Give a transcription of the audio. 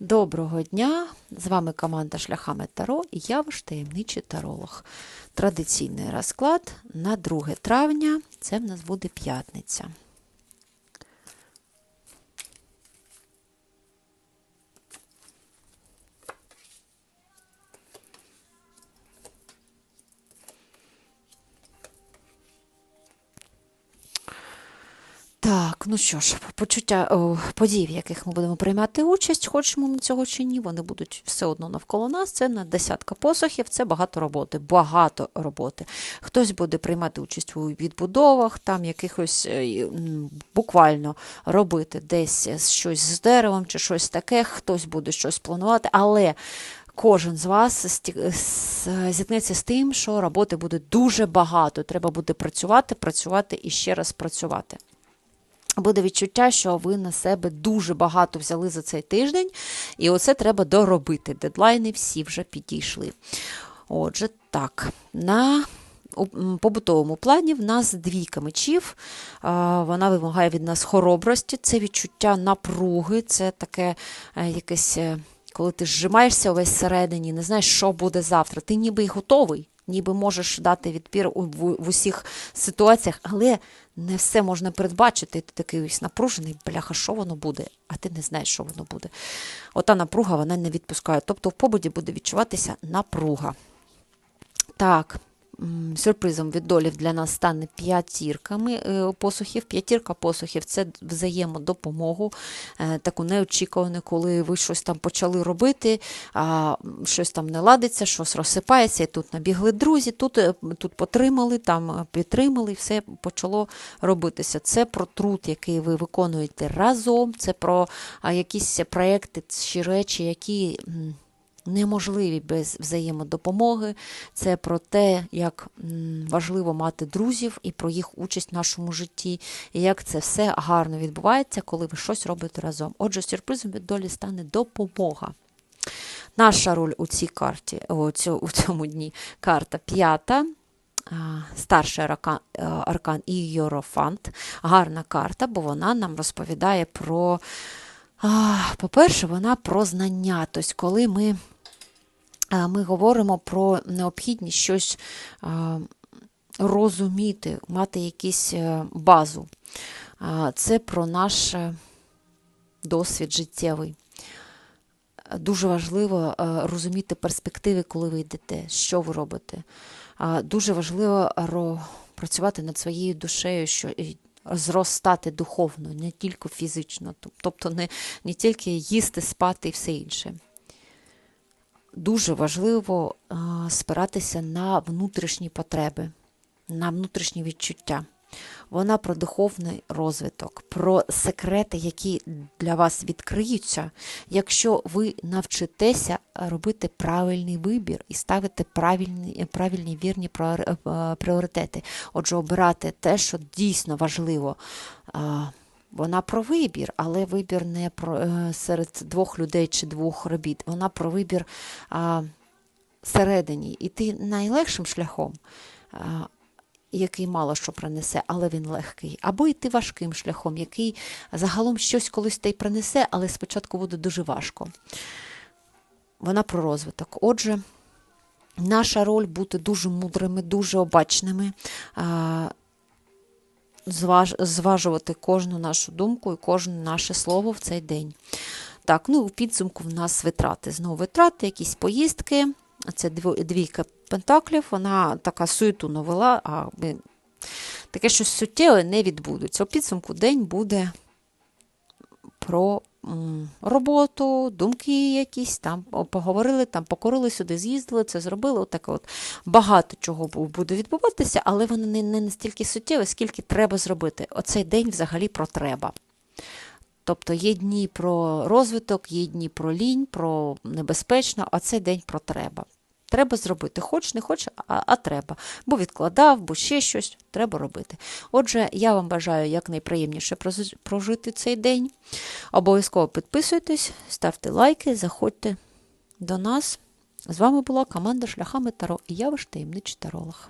Доброго дня! З вами команда Шляхами Таро і я ваш таємничий таролог. Традиційний розклад на 2 травня, це в нас буде п'ятниця. Ну що ж, почуття подій, в яких ми будемо приймати участь, хочемо ми цього чи ні, вони будуть все одно навколо нас. Це на десятка посохів, це багато роботи, багато роботи. Хтось буде приймати участь у відбудовах, там якихось е, буквально робити десь щось з деревом чи щось таке, хтось буде щось планувати, але. Кожен з вас зіткнеться з тим, що роботи буде дуже багато. Треба буде працювати, працювати і ще раз працювати буде відчуття, що ви на себе дуже багато взяли за цей тиждень, і оце треба доробити. Дедлайни всі вже підійшли. Отже, так, на побутовому плані в нас двійка мечів, вона вимагає від нас хоробрості, це відчуття напруги, це таке е, якесь, е, коли ти зжимаєшся увесь всередині, не знаєш, що буде завтра. Ти ніби й готовий, ніби можеш дати відпір в усіх ситуаціях, але не все можна передбачити. Ти такий ось напружений, бляха, що воно буде, а ти не знаєш, що воно буде. Ота напруга вона не відпускає. Тобто в побуді буде відчуватися напруга. Так. Сюрпризом від долів для нас стане п'ятірками е, посухів. П'ятірка посухів це взаємодопомогу, е, таку неочікувану, коли ви щось там почали робити, а щось там не ладиться, щось розсипається. І тут набігли друзі, тут е, тут потримали, там підтримали, і все почало робитися. Це про труд, який ви виконуєте разом, це про якісь проекти чи речі, які неможливі без взаємодопомоги. Це про те, як важливо мати друзів і про їх участь в нашому житті, і як це все гарно відбувається, коли ви щось робите разом. Отже, сюрпризом від долі стане допомога. Наша роль у цій карті, у цьому дні карта п'ята. Старший аркан, е, аркан і Єрофант. Гарна карта, бо вона нам розповідає про, по-перше, вона про знання. Тобто, коли ми ми говоримо про необхідність щось розуміти, мати якусь е, базу. Це про наш е, досвід життєвий. Дуже важливо е, розуміти перспективи, коли ви йдете, що ви робите. Дуже важливо працювати над своєю душею, що зростати духовно, не тільки фізично, тобто не, не тільки їсти, спати і все інше дуже важливо спиратися на внутрішні потреби, на внутрішні відчуття. Вона про духовний розвиток, про секрети, які для вас відкриються, якщо ви навчитеся робити правильний вибір і ставити правильні правильні вірні е, пріоритети. Отже, обирати те, що дійсно важливо. Вона про вибір, але вибір не про е, серед двох людей чи двох робіт. Вона про вибір а, всередині. Іти найлегшим шляхом, а, який мало що принесе, але він легкий. Або йти важким шляхом, який загалом щось колись та й принесе, але спочатку буде дуже важко. Вона про розвиток. Отже, наша роль бути дуже мудрими, дуже обачними. А, зваж, зважувати кожну нашу думку і кожне наше слово в цей день. Так, ну у підсумку в нас витрати. Знову витрати, якісь поїздки. Це двійка пентаклів, вона така суету новела, а таке щось суттєве не відбудеться. У підсумку день буде про роботу, думки якісь, там поговорили, там покорили сюди, з'їздили, це зробили. Отаке от багато чого буде відбуватися, але воно не, не настільки суттєве, скільки треба зробити. Оцей день взагалі про треба. Тобто є дні про розвиток, є дні про лінь, про небезпечно, а цей день про треба. Треба зробити, хоч не хоч, а, а треба. Бо відкладав, бо ще щось треба робити. Отже, я вам бажаю якнайприємніше прожити цей день. Обов'язково підписуйтесь, ставте лайки, заходьте до нас. З вами була команда Шляхами Таро і я ваш таємничий таролог.